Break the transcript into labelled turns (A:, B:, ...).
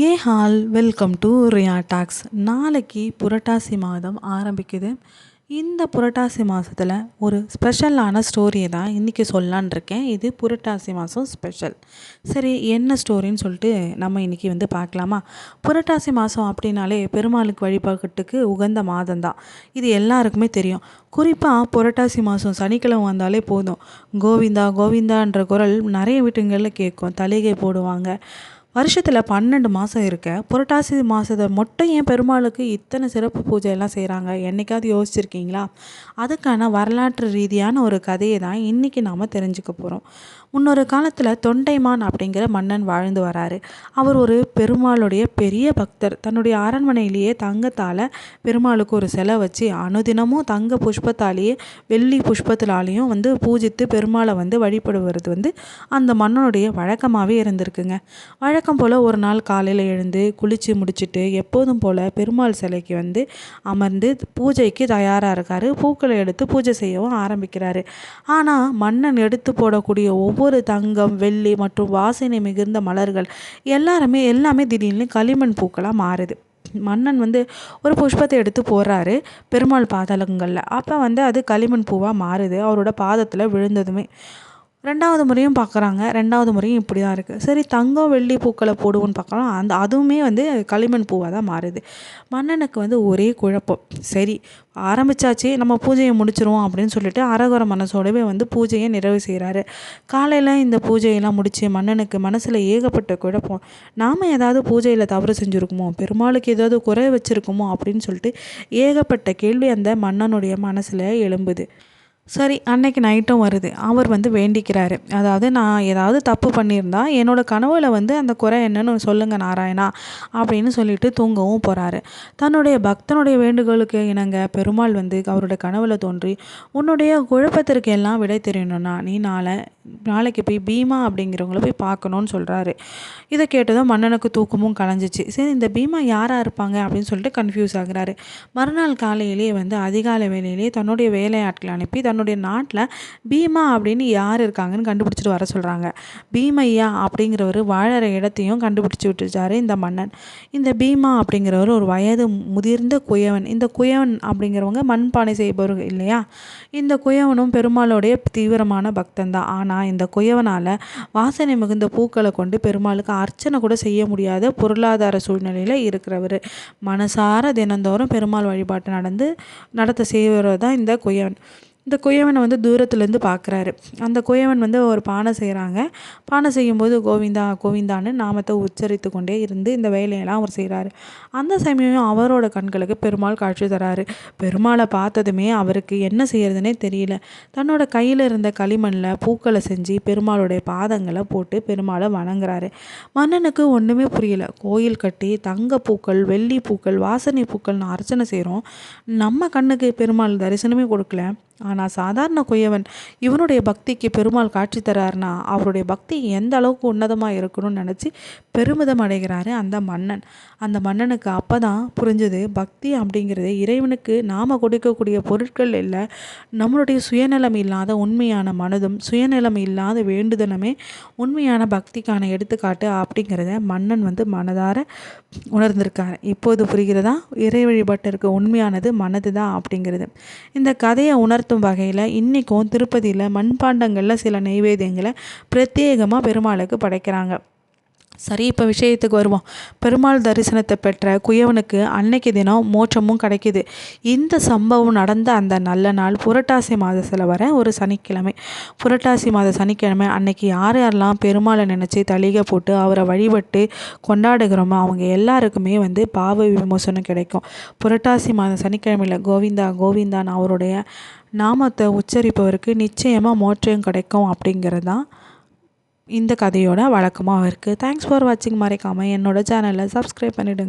A: Hey all welcome to Riya talks. நாளைக்கு புரட்டாசி மாதம் ஆரம்பிக்குது. இந்த புரட்டாசி மாதத்தில் ஒரு ஸ்பெஷலான ஸ்டோரியை தான் இன்றைக்கி சொல்லான் இருக்கேன். இது புரட்டாசி மாதம் ஸ்பெஷல். சரி என்ன ஸ்டோரின்னு சொல்லிட்டு நம்ம இன்றைக்கி வந்து பார்க்கலாமா? புரட்டாசி மாதம் அப்படின்னாலே பெருமாளுக்கு வழிபாட்டுக்கு உகந்த மாதம் தான். இது எல்லாருக்குமே தெரியும். குறிப்பாக புரட்டாசி மாதம் சனிக்கிழமை வந்தாலே போதும். கோவிந்தா கோவிந்தான்ற குரல் நிறைய வீட்டுங்களில் கேட்கும். தலிகை போடுவாங்க. வருஷத்தில் பன்னெண்டு மாதம் இருக்க. புரட்டாசி மாதத்தை மட்டும் ஏன் பெருமாளுக்கு இத்தனை சிறப்பு பூஜை எல்லாம் செய்கிறாங்க என்றைக்காவது யோசிச்சிருக்கீங்களா? அதுக்கான வரலாற்று ரீதியான ஒரு கதையை தான் இன்றைக்கி நாம் தெரிஞ்சுக்க போகிறோம் முன்னொரு காலத்தில் தொண்டைமான் அப்படிங்கிற மன்னன் வாழ்ந்து வராரு. அவர் ஒரு பெருமாளுடைய பெரிய பக்தர். தன்னுடைய அரண்மனையிலேயே தங்கத்தால் பெருமாளுக்கு ஒரு செலை வச்சு அனுதினமும் தங்க புஷ்பத்தாலேயே வெள்ளி புஷ்பத்திலாலேயும் வந்து பூஜித்து பெருமாளை வந்து வழிபடுவது வந்து அந்த மன்னனுடைய வழக்கமாகவே இருந்திருக்குங்க. வழக்கம் போல் ஒரு நாள் காலையில் எழுந்து குளித்து முடிச்சுட்டு எப்போதும் போல் பெருமாள் சிலைக்கு வந்து அமர்ந்து பூஜைக்கு தயாராக இருக்கார். பூக்களை எடுத்து பூஜை செய்யவும் ஆரம்பிக்கிறாரு. ஆனால் மன்னன் எடுத்து போடக்கூடிய ஒவ்வொரு ஒவ்வொரு தங்கம் வெள்ளி மற்றும் வாசனை மிகுந்த மலர்கள் எல்லாருமே எல்லாமே திடீர்னு களிமண் பூக்களாக மாறுது. மன்னன் வந்து ஒரு புஷ்பத்தை எடுத்து போடுறாரு பெருமாள் பாதலங்களில். அப்போ வந்து அது களிமண் பூவாக மாறுது. அவரோட பாதத்தில் விழுந்ததுமே. ரெண்டாவது முறையும் பார்க்குறாங்க. ரெண்டாவது முறையும் இப்படி தான் இருக்குது சரி தங்கம் வெள்ளி பூக்களை போடுவோன்னு பார்க்கலாம். அந்த அதுவுமே வந்து களிமண் பூவாக தான் மாறுது. மன்னனுக்கு வந்து ஒரே குழப்பம். சரி ஆரம்பித்தாச்சு நம்ம பூஜையை முடிச்சிருவோம் அப்படின்னு சொல்லிட்டு அரகுர மனசோடவே வந்து பூஜையை நிறைவு செய்கிறாரு காலையில் இந்த பூஜையெல்லாம் முடித்து மன்னனுக்கு மனசில் ஏகப்பட்ட குழப்பம். நாம் ஏதாவது பூஜையில் தவறு செஞ்சுருக்குமோ? பெருமாளுக்கு ஏதாவது குறை வச்சுருக்குமோ? அப்படின்னு சொல்லிட்டு ஏகப்பட்ட கேள்வி அந்த மன்னனுடைய மனசில் எழும்புது. சரி அன்னைக்கு நைட்டும் வருது. அவர் வந்து வேண்டிக்கிறாரு. அதாவது நான் ஏதாவது தப்பு பண்ணியிருந்தா என்னோடய கனவுல வந்து அந்த குறை என்னன்னு சொல்லுங்கள் நாராயணா அப்படின்னு சொல்லிட்டு தூங்கவும் போகிறாரு தன்னுடைய பக்தனுடைய வேண்டுகோளுக்கு இணங்க பெருமாள் வந்து அவருடைய கனவுல தோன்றி உன்னுடைய குழப்பத்திற்கு எல்லாம் விடை தெரியணும்னா நீ நாளை நாளைக்கு போய் பீமா அப்படிங்கிறவங்கள போய் பார்க்கணுன்னு சொல்கிறாரு இதை கேட்டதும் மன்னனுக்கு தூக்கமும் கலைஞ்சிச்சு. சரி இந்த பீமா யாராக இருப்பாங்க? அப்படின்னு சொல்லிட்டு கன்ஃபியூஸ் ஆகுறாரு. மறுநாள் காலையிலேயே வந்து அதிகாலை வேலையிலேயே தன்னுடைய வேலையாட்களை அனுப்பி தன்னுடைய நாட்டில் பீமா அப்படின்னு யார் இருக்காங்கன்னு கண்டுபிடிச்சிட்டு வர சொல்கிறாங்க பீமையா அப்படிங்கிறவர் வாழற இடத்தையும் கண்டுபிடிச்சி விட்டுச்சார் இந்த மன்னன். இந்த பீமா அப்படிங்கிறவர் ஒரு வயது முதிர்ந்த குயவன். இந்த குயவன் அப்படிங்கிறவங்க மண்பானை செய்பவர்கள் இல்லையா? இந்த குயவனும் பெருமாளுடைய தீவிரமான பக்தன் தான். ஆனால் இந்த குயவனால் வாசனை மிகுந்த பூக்களை கொண்டு பெருமாளுக்கு அர்ச்சனை கூட செய்ய முடியாத பொருளாதார சூழ்நிலையில் இருக்கிறவர். மனசார தினந்தோறும் பெருமாள் வழிபாட்டு நடந்து நடத்த செய்வர் தான் இந்த குயவன். இந்த குயவனை வந்து தூரத்துலேருந்து பார்க்குறாரு. அந்த குயவன் வந்து ஒரு பானை செய்கிறாங்க. பானை செய்யும்போது கோவிந்தா கோவிந்தான்னு நாமத்தை உச்சரித்து கொண்டே இருந்து இந்த வேலையெல்லாம் அவர் செய்கிறாரு. அந்த சமயம் அவரோட கண்களுக்கு பெருமாள் காட்சி தராரு. பெருமாளை பார்த்ததுமே அவருக்கு என்ன செய்கிறதுனே தெரியல. தன்னோட கையில் இருந்த களிமண்ணில் பூக்களை செஞ்சு பெருமாளுடைய பாதங்களை போட்டு பெருமாளை வணங்குறாரு. மன்னனுக்கு ஒன்றுமே புரியல. கோயில் கட்டி தங்க பூக்கள் வெள்ளி பூக்கள் வாசனை பூக்கள்னு அர்ச்சனை செய்கிறோம் நம்ம கண்ணுக்கு பெருமாள் தரிசனமே கொடுக்கல. ஆனால் சாதாரண குயவன் இவனுடைய பக்திக்கு பெருமாள் காட்சி தராருனா அவருடைய பக்தி எந்த அளவுக்கு உன்னதமாக இருக்கணும்னு நினச்சி பெருமிதம் அடைகிறாரு அந்த மன்னன். அந்த மன்னனுக்கு அப்போ தான் புரிஞ்சது பக்தி அப்படிங்கிறது இறைவனுக்கு நாம் கொடுக்கக்கூடிய பொருட்கள் இல்லை. நம்மளுடைய சுயநலம் இல்லாத உண்மையான மனதும் சுயநலம் இல்லாத வேண்டுதலுமே உண்மையான பக்திக்கான எடுத்துக்காட்டு அப்படிங்கிறத மன்னன் வந்து மனதார உணர்ந்திருக்காரு. இப்போது புரிகிறதா? இறை வழிபாட்டிற்கு உண்மையானது மனது தான் அப்படிங்கிறது. இந்த கதையை உணர்த்தும் வகையில் இன்றைக்கும் திருப்பதியில் மண்பாண்டங்களில் சில நைவேத்தியங்களை பிரத்யேகமாக பெருமாளுக்கு படைக்கிறாங்க. சரி இப்போ விஷயத்துக்கு வருவோம். பெருமாள் தரிசனத்தை பெற்ற குயவனுக்கு அன்னைக்கு தினம் மோட்சமும் கிடைக்கிது. இந்த சம்பவம் நடந்த அந்த நல்ல நாள் புரட்டாசி மாதத்தில் வர ஒரு சனிக்கிழமை. புரட்டாசி மாத சனிக்கிழமை அன்னைக்கு யார் யாரெல்லாம் பெருமாளை நினச்சி தளிகை போட்டு அவரை வழிபட்டு கொண்டாடுகிறோமோ அவங்க எல்லாருக்குமே வந்து பாவ விமோசனம் கிடைக்கும். புரட்டாசி மாத சனிக்கிழமையில் கோவிந்தா கோவிந்தான் அவருடைய நாமத்தை உச்சரிப்பவருக்கு நிச்சயமாக மோட்சம் கிடைக்கும் அப்படிங்கிறது தான் இந்த கதையோட வழக்கமாக இருக்குது தேங்க்ஸ் ஃபார் வாட்சிங் மறைக்காமல் என்னோடய சேனலை சப்ஸ்கிரைப் பண்ணிவிடுங்க